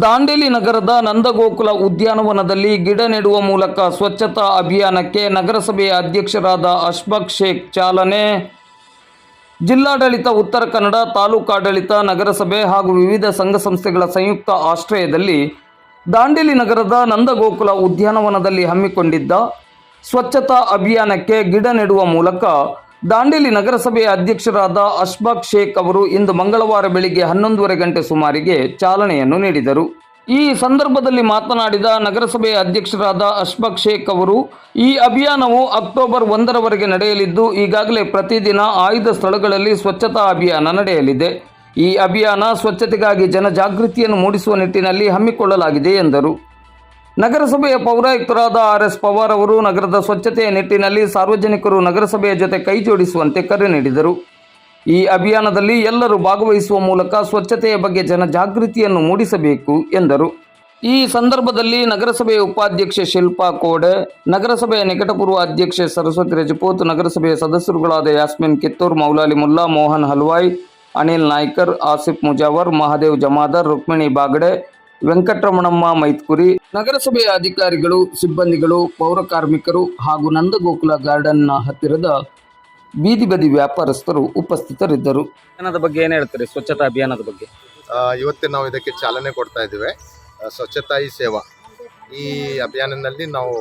ದಾಂಡೇಲಿ ನಗರದ ನಂದಗೋಕುಲ ಉದ್ಯಾನವನದಲ್ಲಿ ಗಿಡ ನೆಡುವ ಮೂಲಕ ಸ್ವಚ್ಛತಾ ಅಭಿಯಾನಕ್ಕೆ ನಗರಸಭೆಯ ಅಧ್ಯಕ್ಷರಾದ ಅಶ್ಬಕ್ ಶೇಖ್ ಚಾಲನೆ. ಜಿಲ್ಲಾಡಳಿತ, ಉತ್ತರ ಕನ್ನಡ, ತಾಲೂಕಾಡಳಿತ, ನಗರಸಭೆ ಹಾಗೂ ವಿವಿಧ ಸಂಘ ಸಂಸ್ಥೆಗಳ ಸಂಯುಕ್ತ ಆಶ್ರಯದಲ್ಲಿ ದಾಂಡೇಲಿ ನಗರದ ನಂದಗೋಕುಲ ಉದ್ಯಾನವನದಲ್ಲಿ ಹಮ್ಮಿಕೊಂಡಿದ್ದ ಸ್ವಚ್ಛತಾ ಅಭಿಯಾನಕ್ಕೆ ಗಿಡ ನೆಡುವ ಮೂಲಕ ದಾಂಡೇಲಿ ನಗರಸಭೆಯ ಅಧ್ಯಕ್ಷರಾದ ಅಶ್ಬಾಕ್ ಶೇಖ್ ಅವರು ಇಂದು ಮಂಗಳವಾರ ಬೆಳಿಗ್ಗೆ ಹನ್ನೊಂದುವರೆ ಗಂಟೆ ಸುಮಾರಿಗೆ ಚಾಲನೆಯನ್ನು ನೀಡಿದರು. ಈ ಸಂದರ್ಭದಲ್ಲಿ ಮಾತನಾಡಿದ ನಗರಸಭೆಯ ಅಧ್ಯಕ್ಷರಾದ ಅಶ್ಬಕ್ ಶೇಖ್ ಅವರು, ಈ ಅಭಿಯಾನವು ಅಕ್ಟೋಬರ್ ಒಂದರವರೆಗೆ ನಡೆಯಲಿದ್ದು, ಈಗಾಗಲೇ ಪ್ರತಿದಿನ ಆಯ್ದ ಸ್ಥಳಗಳಲ್ಲಿ ಸ್ವಚ್ಛತಾ ಅಭಿಯಾನ ನಡೆಯಲಿದೆ. ಈ ಅಭಿಯಾನ ಸ್ವಚ್ಛತೆಗಾಗಿ ಜನಜಾಗೃತಿಯನ್ನು ಮೂಡಿಸುವ ನಿಟ್ಟಿನಲ್ಲಿ ಹಮ್ಮಿಕೊಳ್ಳಲಾಗಿದೆ ಎಂದರು. ನಗರಸಭೆಯ ಪೌರಾಯುಕ್ತರಾದ ಆರ್ ಎಸ್ ಪವಾರ್ ಅವರು ನಗರದ ಸ್ವಚ್ಛತೆಯ ನಿಟ್ಟಿನಲ್ಲಿ ಸಾರ್ವಜನಿಕರು ನಗರಸಭೆಯ ಜೊತೆ ಕೈ ಜೋಡಿಸುವಂತೆ ಕರೆ ನೀಡಿದರು. ಈ ಅಭಿಯಾನದಲ್ಲಿ ಎಲ್ಲರೂ ಭಾಗವಹಿಸುವ ಮೂಲಕ ಸ್ವಚ್ಛತೆಯ ಬಗ್ಗೆ ಜನಜಾಗೃತಿಯನ್ನು ಮೂಡಿಸಬೇಕು ಎಂದರು. ಈ ಸಂದರ್ಭದಲ್ಲಿ ನಗರಸಭೆಯ ಉಪಾಧ್ಯಕ್ಷೆ ಶಿಲ್ಪಾ ಕೋಡೆ, ನಗರಸಭೆಯ ನಿಕಟಪೂರ್ವ ಅಧ್ಯಕ್ಷೆ ಸರಸ್ವತಿ ರಜಪೂತ್, ನಗರಸಭೆಯ ಸದಸ್ಯರುಗಳಾದ ಯಾಸ್ಮಿನ್ ಕಿತ್ತೂರ್, ಮೌಲಾಲಿ ಮುಲ್ಲಾ, ಮೋಹನ್ ಹಲ್ವಾಯ್, ಅನಿಲ್ ನಾಯ್ಕರ್, ಆಸಿಫ್ ಮುಜಾವರ್, ಮಹಾದೇವ್ ಜಮಾದರ್, ರುಕ್ಮಿಣಿ ಬಾಗಡೆ ವೆಂಕಟರಮಣಮ್ಮ ಮೈತ್ಕುರಿ. ನಗರಸಭೆಯ ಅಧಿಕಾರಿಗಳು ಸಿಬ್ಬಂದಿಗಳು ಪೌರ ಕಾರ್ಮಿಕರು ಹಾಗೂ ನಂದಗೋಕುಲ ಗಾರ್ಡನ್ನ ಹತ್ತಿರದ ಬೀದಿ ಬದಿ ವ್ಯಾಪಾರಸ್ಥರು ಉಪಸ್ಥಿತರಿದ್ದರು. ಅಭಿಯಾನದ ಬಗ್ಗೆ ಏನು ಹೇಳ್ತಾರೆ? ಸ್ವಚ್ಛತಾ ಅಭಿಯಾನದ ಬಗ್ಗೆ. ಆ, ಇವತ್ತು ನಾವು ಇದಕ್ಕೆ ಚಾಲನೆ ಕೊಡ್ತಾ ಇದ್ದೇವೆ. ಆ, ಸ್ವಚ್ಛತಾ ಹಿ ಸೇವಾ. ಈ ಅಭಿಯಾನದಲ್ಲಿ ನಾವು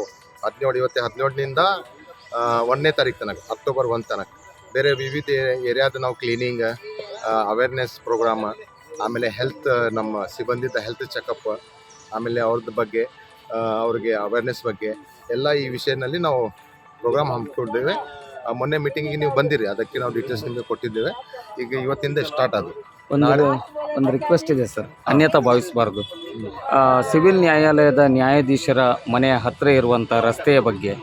ಹದಿನೇಳು ಇವತ್ತು ಹದಿನೇಳನಿಂದ ಒಂದನೇ ತಾರೀಕು ತನಕ ಅಕ್ಟೋಬರ್ ಒಂದು ತನಕ. ಬೇರೆ ವಿವಿಧ ಏರಿಯಾದ ನಾವು ಕ್ಲೀನಿಂಗ್ ಅವೇರ್ನೆಸ್ ಪ್ರೋಗ್ರಾಮ್ ಆಮೇಲೆ ಹೆಲ್ತ್ ನಮ್ಮ ಸಿಬ್ಬಂದಿದ ಹೆಲ್ತ್ ಚೆಕಪ್ ಆಮೇಲೆ ಅವ್ರದ್ದು ಬಗ್ಗೆ ಅವ್ರಿಗೆ ಅವೇರ್ನೆಸ್ ಬಗ್ಗೆ ಎಲ್ಲ ಈ ವಿಷಯದಲ್ಲಿ ನಾವು ಪ್ರೋಗ್ರಾಮ್ ಹಮ್ಮಿಕೊಂಡಿದ್ದೇವೆ. ಮೊನ್ನೆ ಮೀಟಿಂಗಿಗೆ ನೀವು ಬಂದಿರಿ ಅದಕ್ಕೆ ನಾವು ಡೀಟೇಲ್ಸ್ ನಿಮಗೆ ಕೊಟ್ಟಿದ್ದೇವೆ. ಈಗ ಇವತ್ತಿಂದ ಸ್ಟಾರ್ಟ್ ಅದು. ಒಂದು ಒಂದು ರಿಕ್ವೆಸ್ಟ್ ಇದೆ ಸರ್ ಅನ್ಯತಾ ಭಾವಿಸಬಾರ್ದು. ಸಿವಿಲ್ ನ್ಯಾಯಾಲಯದ ನ್ಯಾಯಾಧೀಶರ ಮನೆಯ ಹತ್ತಿರ ಇರುವಂಥ ರಸ್ತೆಯ ಬಗ್ಗೆ.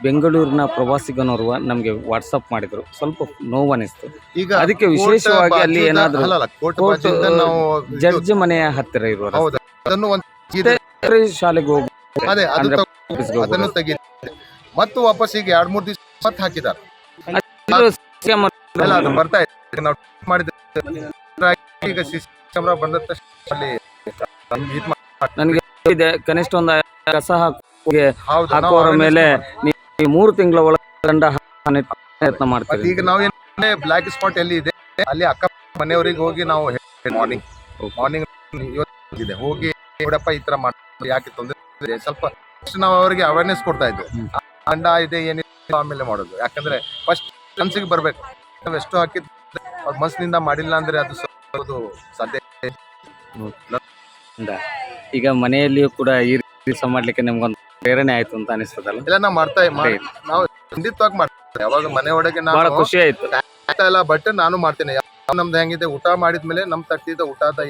ಬೆಂಗಳೂರಿನ ಪ್ರವಾಸಿಗನೋರ್ವ ನಮಗೆ ವಾಟ್ಸಪ್ ಮಾಡಿದ್ರು. ಸ್ವಲ್ಪ ನೋವನಿಸ್ತು ಈಗ ಅದಕ್ಕೆ ವಿಶೇಷವಾಗಿ ಅಲ್ಲಿ ಏನಾದರೂ ಕೋರ್ಟ್ ನಾವು ಜಡ್ಜ್ ಮನೆಯ ಹತ್ತಿರ ಇರುವ ರಸ್ತೆ. ಅದನ್ನು ಒಂದು ಶಾಲೆಗೆ ಹೋಗಿ ಅದೇ ಅದು ತಗೊ- ಅದನ್ನು ಮತ್ತು ವಾಪಸ್ ಈಗ ಎರಡ್ ಮೂರ್ ದಿವಸ ಮತ್ತೆ ಹಾಕಿದ್ದಾರೆ. ಅಲ್ಲ ಅದು ಬರ್ತಾ ಇದೆ. ನಾವು ಈಗ ಸಿಸಿ ಕ್ಯಾಮ್ರಾ ಬಂದ ತಕ್ಷಣ ಅಲ್ಲಿ ಇದ್ ಮಾ- ನನಗೆ ಇದೆ. ಕನಿಷ್ಠ ಒಂದು ಕಸ ಹಾಕಿ ಹೌದು ನಾವು awareness ಮೇಲೆ. ನೀವು ಮೂರು ತಿಂಗಳ ಒಳಗೆ ದಂಡ ಪ್ರಯತ್ನ ಮಾಡ್ತೀವಿ. ಈಗ ನಾವು ಏನೇ ಬ್ಲಾಕ್ ಸ್ಪಾಟ್ ಎಲ್ಲಿ ಇದೆ ಅಲ್ಲಿ ಅಕ್ಕ ಮನೆಯವರಿಗೆ ಹೋಗಿ ನಾವು ಮಾರ್ನಿಂಗ್ ಮಾರ್ನಿಂಗ್ ಇವತ್ತಿದೆ ಹೋಗಿ ನೋಡಪ್ಪ ಈ ತರ ಮಾಡಿ ಯಾಕೆ ತೊಂದರೆ ಇದೆ? ಸ್ವಲ್ಪ ಫಸ್ಟ್ ನಾವು ಅವರಿಗೆ ಅವೇರ್ನೆಸ್ ಕೊಡ್ತಾ ಇದ್ವಿ. ಅಂಡ ಇದೆ ಏನಿದೆ ಆಮೇಲೆ ಮಾಡೋದು. ಯಾಕಂದ್ರೆ ಫಸ್ಟ್ ಮನ್ಸಿಗೆ ಬರ್ಬೇಕು. ನಾವು ಎಷ್ಟು ಹಾಕಿದ್ ಅವ್ರ ಮನಸ್ಸಿನಿಂದ ಮಾಡಿಲ್ಲ ಅಂದ್ರೆ ಅದು ಅದು ಸಾಧ್ಯ ಇಂದ. ಈಗ ಮನೆಯಲ್ಲಿಯೂ ಕೂಡ ಈ ರೀತಿ ಕೆಲಸ ಮಾಡ್ಲಿಕ್ಕೆ ನಿಮ್ಗೊಂದು ಪ್ರೇರಣೆ ಆಯ್ತು ಅಂತ ಅನಿಸ್ತದಲ್ಲ? ಇಲ್ಲ ನಾವು ಮಾಡ್ತಾ ಮಾಡಿ ನಾವು ಖಂಡಿತವಾಗಿ ಮಾಡ್ತೇವೆ ಯಾವಾಗ ಮನೆ ಒಳಗೆ ಬಹಳ ನಾವು ಖುಷಿ ಆಯ್ತು. ಆಗ್ತಾ ಇಲ್ಲ ಬಟ್ ನಾನು ಮಾಡ್ತೇನೆ. ಯಾವ- ನಮ್ದು ಹೆಂಗಿದೆ ಊಟ ಮಾಡಿದ್ಮೇಲೆ ನಮ್ ತಟ್ಟಿದ ಊಟದ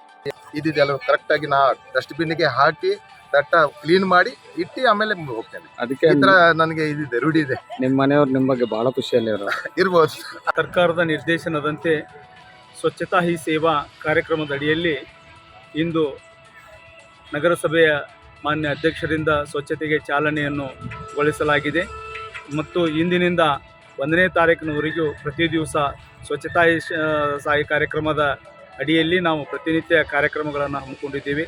ಇದಿದೆಯಲ್ಲ ಕರೆಕ್ಟ್ ಆಗಿ ನಾ ಡಸ್ಟ್ಬಿನ್ಗೆ ಹಾಕಿ ತಟ್ಟ ಕ್ಲೀನ್ ಮಾಡಿ ಇಟ್ಟು ಆಮೇಲೆ ಹೋಗ್ತೇನೆ. ಅದಕ್ಕೆ ಈ ತರ ನನಗೆ ಇದಿದೆ ರೂಢಿ ಇದೆ ನಿಮ್ಮ ಮನೆಯವ್ರು ನಿಮ್ಮ ಬಗ್ಗೆ ಬಹಳ ಖುಷಿಯಲ್ಲಿ ಇರ್ಬೋದು. ಸರ್ಕಾರದ ನಿರ್ದೇಶನದಂತೆ ಸ್ವಚ್ಛತಾ ಹಿ ಸೇವಾ ಕಾರ್ಯಕ್ರಮದ ಅಡಿಯಲ್ಲಿ ಇಂದು ನಗರಸಭೆಯ ಮಾನ್ಯ ಅಧ್ಯಕ್ಷರಿಂದ ಸ್ವಚ್ಛತೆಗೆ ಚಾಲನೆಯನ್ನು ಗೊಳಿಸಲಾಗಿದೆ. ಮತ್ತು ಇಂದಿನಿಂದ ಒಂದನೇ ತಾರೀಕಿನವರೆಗೂ ಪ್ರತಿ ದಿವಸ ಸ್ವಚ್ಛತಾ ಸಾಯಿ ಕಾರ್ಯಕ್ರಮದ ಅಡಿಯಲ್ಲಿ ನಾವು ಪ್ರತಿನಿತ್ಯ ಕಾರ್ಯಕ್ರಮಗಳನ್ನು ಹಮ್ಮಿಕೊಂಡಿದ್ದೀವಿ.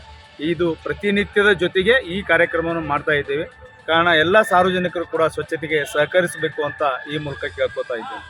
ಇದು ಪ್ರತಿನಿತ್ಯದ ಜೊತೆಗೆ ಈ ಕಾರ್ಯಕ್ರಮವನ್ನು ಮಾಡ್ತಾ ಇದ್ದೇವೆ. ಕಾರಣ ಎಲ್ಲ ಸಾರ್ವಜನಿಕರು ಕೂಡ ಸ್ವಚ್ಛತೆಗೆ ಸಹಕರಿಸಬೇಕು ಅಂತ ಈ ಮೂಲಕ ಕೇಳ್ಕೊತಾ ಇದ್ದೇವೆ